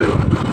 So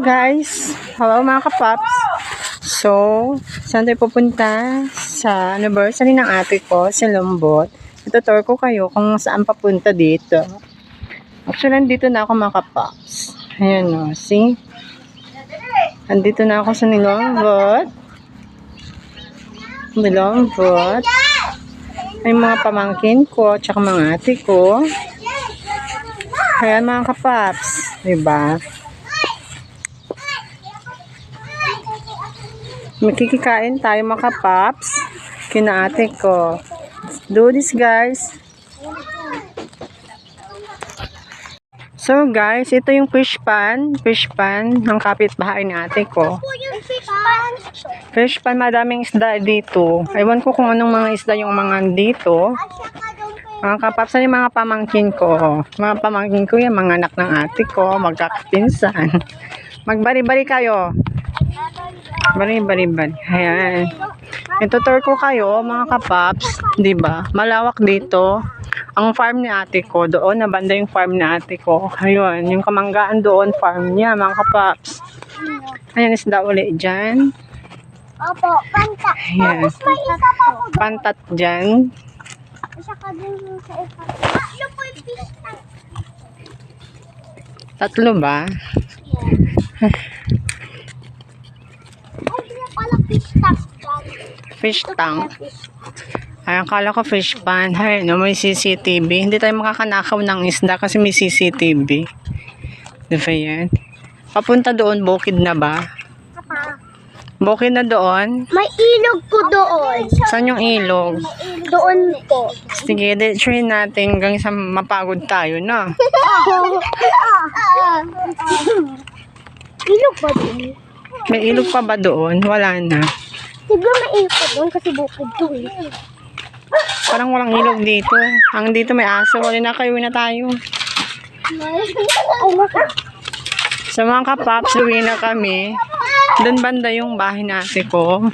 guys, hello mga kapaps. So, saan tayo pupunta? Sa anniversary ng ate ko, si Lombot. Itutur ko kayo kung saan papunta dito. Actually, nandito na ako mga kapaps. Ayan o, see? Andito na ako sa Nilombot. Nilombot. Ay mga pamangkin ko, tsaka mga ate ko. Ayan mga kapaps. Diba? Makikikain tayo mga paps. Kina ate ko. Let's do this guys. So guys, ito yung fish pan. Fish pan ng kapitbahay ni ate ko. yung fish pan. Madaming isda dito. Ewan ko kung anong mga isda yung mga dito. Yung Mga kapaps, ano yung mga pamangkin ko? Mga pamangkin ko yan, mga anak ng ate ko, magkakapinsan. Magbari-bari kayo. Bari-bari bari. Ayan. Itutur ko kayo, mga kapaps, ba? Malawak dito. Ang farm ni ate ko, doon na banda yung farm ni ate ko. Ayun, yung kamanggaan doon, farm niya, mga kapaps. Ayan, isda uli dyan. Opo, panta. Ayan. Tapos may isa pa po doon. Pantat dyan. Yung sa isa. Ah, yun po yung fish tank. Tatlo ba? Yun pala fish tank dyan. Fish tank. Fish Ay, akala ko fish pan. Ay, no, may CCTV. Hindi tayo makakanakaw ng isda kasi may CCTV. Di ba yan? Papunta doon, bukid na ba? Papa. Bukid na doon. May ilog po doon. Saan yung ilog? Doon po. Sige, di, try natin hanggang sa mapagod tayo na. ilog ba doon? May ilog pa ba doon? Wala na. Siguro may ilog pa doon kasi bukid to eh. Parang walang ilog dito. Ang dito may aso. Wala na kayo na tayo. Ay. Sa mga kapaps, uwi na kami. Doon banda yung bahay na ate ko.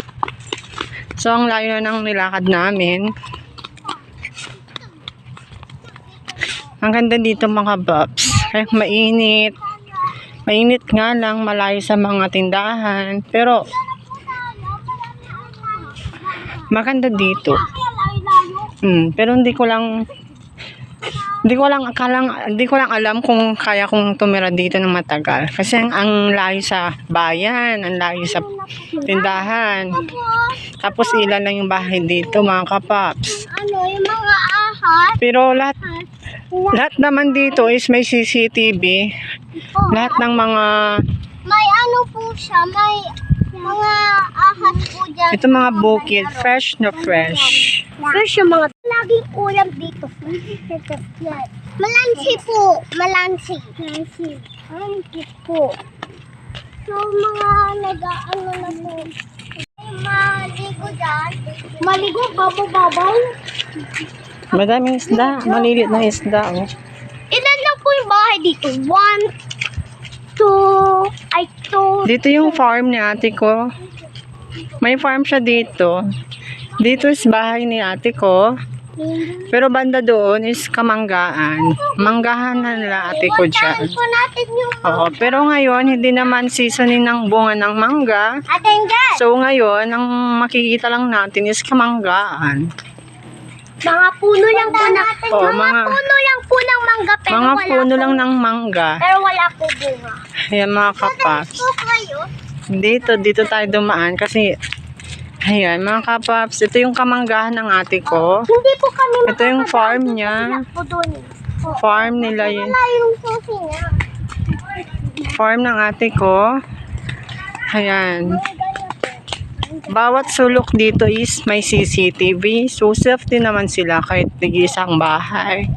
So, ang layo na ng nilakad namin. Ang ganda dito mga paps. Kaya mainit. Mainit nga lang, malayo sa mga tindahan. Pero, maganda dito. Hmm, pero hindi ko lang hindi ko lang akalang hindi ko lang alam kung kaya kong tumira dito ng matagal kasi ang, ang layo sa bayan, ang layo sa tindahan. Tapos ilan lang yung bahay dito, mga kapaps. Ano, yung mga ahas. Pero lahat lahat naman dito is may CCTV. Oh, Lahat ng mga May ano po siya, may mga ahas po dyan. ito mga bukid, fresh na fresh. Fresh yung mga... Laging ulam dito. Malansi po. Malansi. Malansi. Malansi po. So, mga nag-ano na po. Maligo dyan. Maligo? Babaw-babaw? Madaming isda, maliliit na isda. Oh. Ilan lang po yung bahay dito? One, two, ay two. Dito yung farm ni ate ko. May farm siya dito. Dito is bahay ni ate ko. Pero banda doon is kamanggaan. Manggahan na nila ate ko dyan. Oo, pero ngayon, hindi naman seasoning ng bunga ng mangga. So ngayon, ang makikita lang natin is kamanggaan. Mga puno lang po na, Oo, mga, mga- puno lang po ng mangga pero Mga wala puno po, lang ng mangga. pero wala po bunga. Ayan mga kapaps. Po kayo. Dito, dito tayo dumaan kasi Ayan, mga kapaps, ito yung kamanggahan ng ate ko. Hindi po kami Ito yung farm dito niya. Po doon. Farm nila yun. Wala yung susi niya. Farm ng ate ko. Ayan. Bawat sulok dito is may CCTV. So, safety naman sila kahit tig-isang bahay.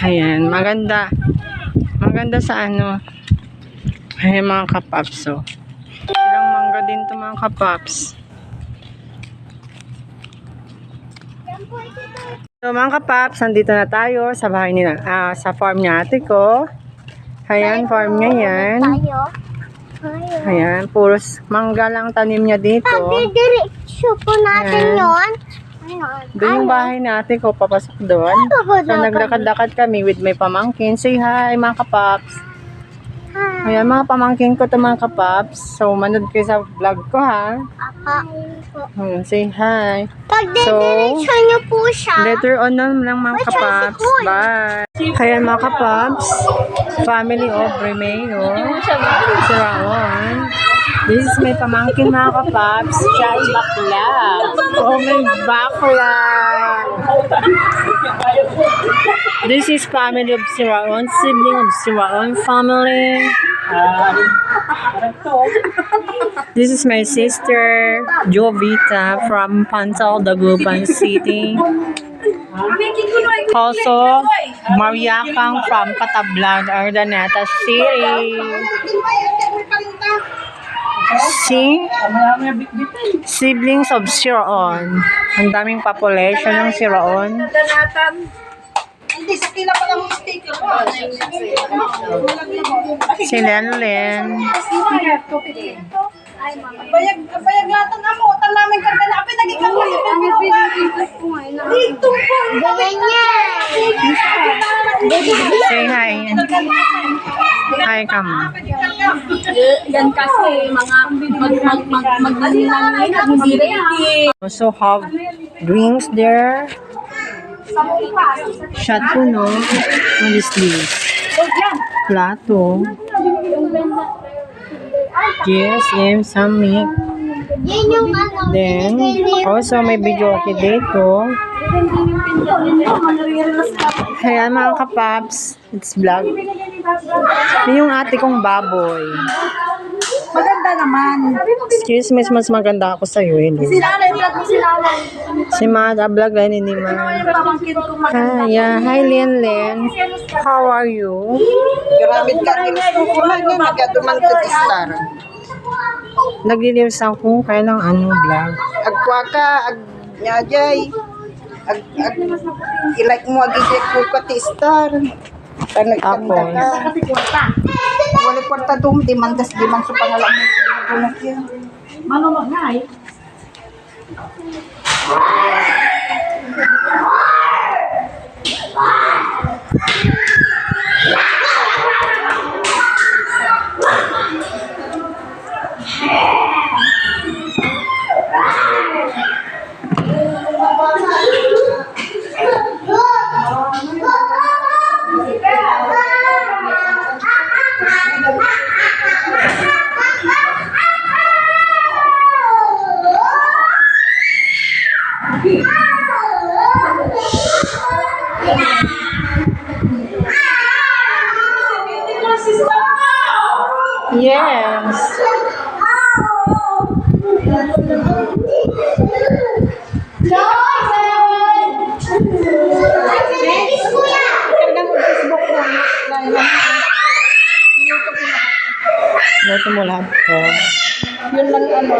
Ayan, maganda. Maganda sa ano. Ayan mga kapaps. So, ilang mangga din to mga kapaps. So mga kapaps, nandito na tayo sa bahay nila, ah, sa farm niya ate ko. Ayan, farm niya yan. Tayo. Ayan, puros mangga lang tanim niya dito. Pagdidiretso po natin Ayan. yon. Ayun. Doon yung bahay na ate ko, papasok doon. So, naglakad-lakad kami with my pamangkin. Say hi, mga kapaps. Hi. Ayan, mga pamangkin ko to mga kapaps. So, manood kayo sa vlog ko, ha? Papa. Ayan, say hi. Pagdidiretso niyo po siya. Later on na lang mga kapaps. tricycle. Bye. Ayan, mga kapaps. Family of Remeo. Si Raon. This is my pamangkin mga kapaps. Siya ay bakla. Oh, may bakla. This is family of si Raon. Sibling of si Raon family. This is my sister, Jovita, from Pantal, Dagupan City. Also, Maria Kang from Catablan, Urdaneta City. Si siblings of Siraon. Ang daming population ng Siraon. Hindi, sa kila pa lang sticker ko. Si Lenlen. Bayag, bayag latan na mo. Tan namin karga na. Kamo si Pipino Dito po. Ganyan. Say hi. Hi, come. Yan kasi mga mag mag mag magdalilan hindi ready. Also have drinks there. Chateau, no? What is this? Plato. Yes, and some meat. Then, also may video okay dito. Ayan mga kapaps, it's vlog. Yun yung ate kong baboy. Maganda naman. Excuse me, mas maganda ako sa'yo, hindi. Si nanay, vlog mo si nanay. Si Mada, vlog lang hindi ma. Yung pamangkin ko mag- Hi, Len Len. How are you? Grabe ka rin. Wala nga nagaduman ko di star. Nagliliws ako kaya lang ano vlog. Agwa ka, ag nyajay. Ag, ag, ilike mo ag ijay ko ka ti star. Tanag Tapos? ka. Wala kwarta dum, di mandas di man sa pangalan mo. Bunak yan. Mano nga Luto mo lahat ko. Yun lang ano.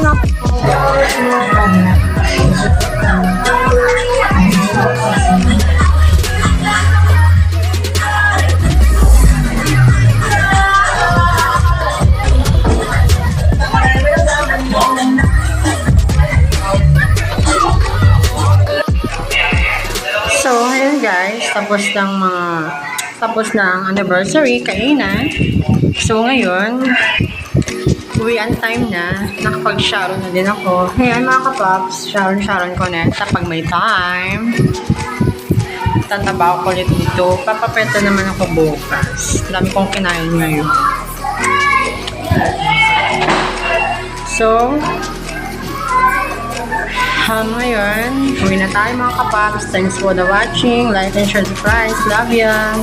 So, ayun guys, tapos ng mga tapos ang anniversary kainan. So, ngayon, uwian time na. Nakapag-shower na din ako. Ngayon mga kapaps, shower-shower ko na pag may time. Tatabaw ko ulit dito. Papapeta naman ako bukas. Dami kong kinain ngayon. So, Um, ngayon, uwi na tayo mga kapaps. Thanks for the watching. Like and share the price. Love ya!